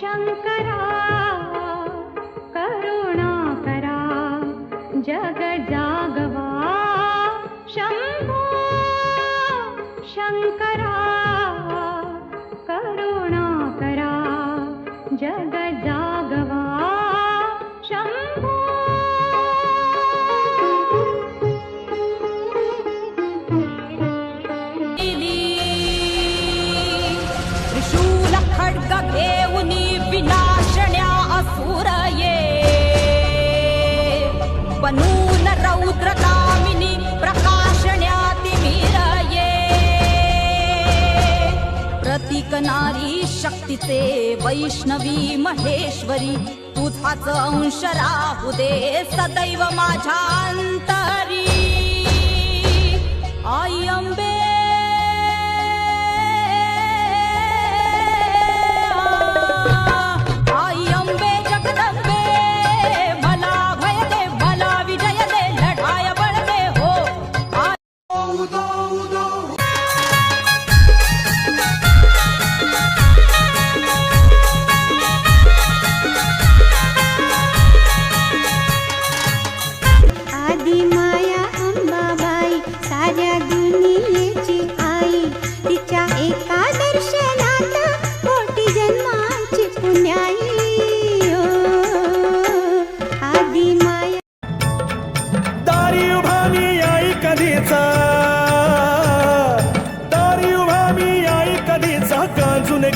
शङ्करा करुणाकरा जगजागवा शम्भो शङ्करा करुणाकरा जगजा नारी शक्तीचे वैष्णवी महेश्वरी तुझाच अंश राहू दे सदैव माझ्या अंतरी आई अंबे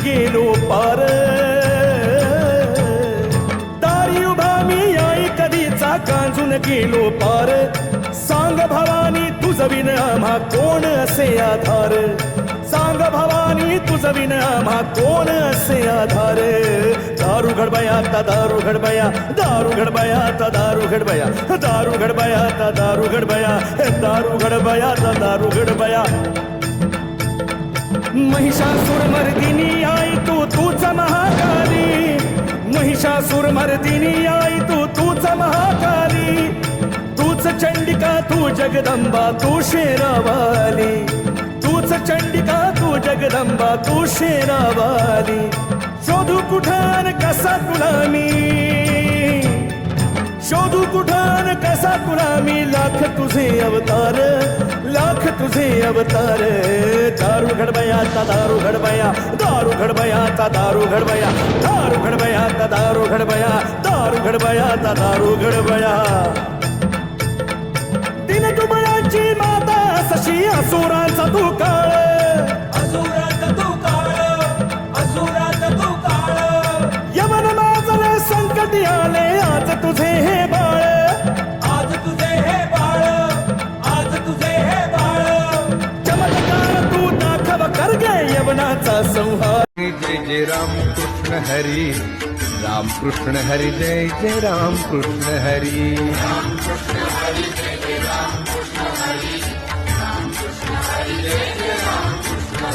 गेलो पार. दारी उभा मी आई कधीचा. गांजून गेलो पार. सांग भवानी तुझ विन आम्हा कोण असे आधार? सांग भवानी तुझ विन आम्हा कोण असे आधार? दारू घडबया आता दारू घडबया दारू घडबया आता दारू घडबया दारू घडबया आता दारू घडबया दारू घडबया आता दारू घडबया. महिषासुर मर्दिनी आई तू तूच महाकाली. महिषासुर मर्दिनी आई तू तूच महाकाली. तूच चंडिका तू जगदंबा तू शेरावाली. तूच चंडिका जगदंबा तू शेरावाली, शोधू कुठान कसा तुला शोधू कुठान कसा तुला मी लाख तुझे अवतार, लाख तुझे अवतार। दारू घडबया ता दारू घडबया दारू घडबया ता दारू घडबया दारू घडबया ता दारू घडबया दारू घडबया ता दारू घडबया। दुबळाची माता सशी असुरांचा तू काळ असुरात तू काळ असुरात तू काळ यमन माझले संकट आले आज तुझे हे बाळ. आज तुझे हे बाळ आज तुझे हे बाळ. चमत्कार तू दाखव कर गे यवनाचा संहार. जय जय राम कृष्ण हरी. राम कृष्ण हरी जय जय राम कृष्ण हरी।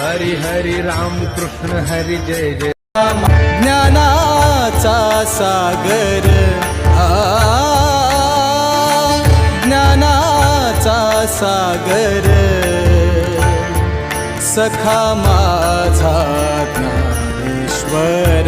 हरी हरी राम कृष्ण हरी जय जय। ज्ञानाचा सागर ज्ञानाचा सागर सखा माझा ज्ञानेश्वर।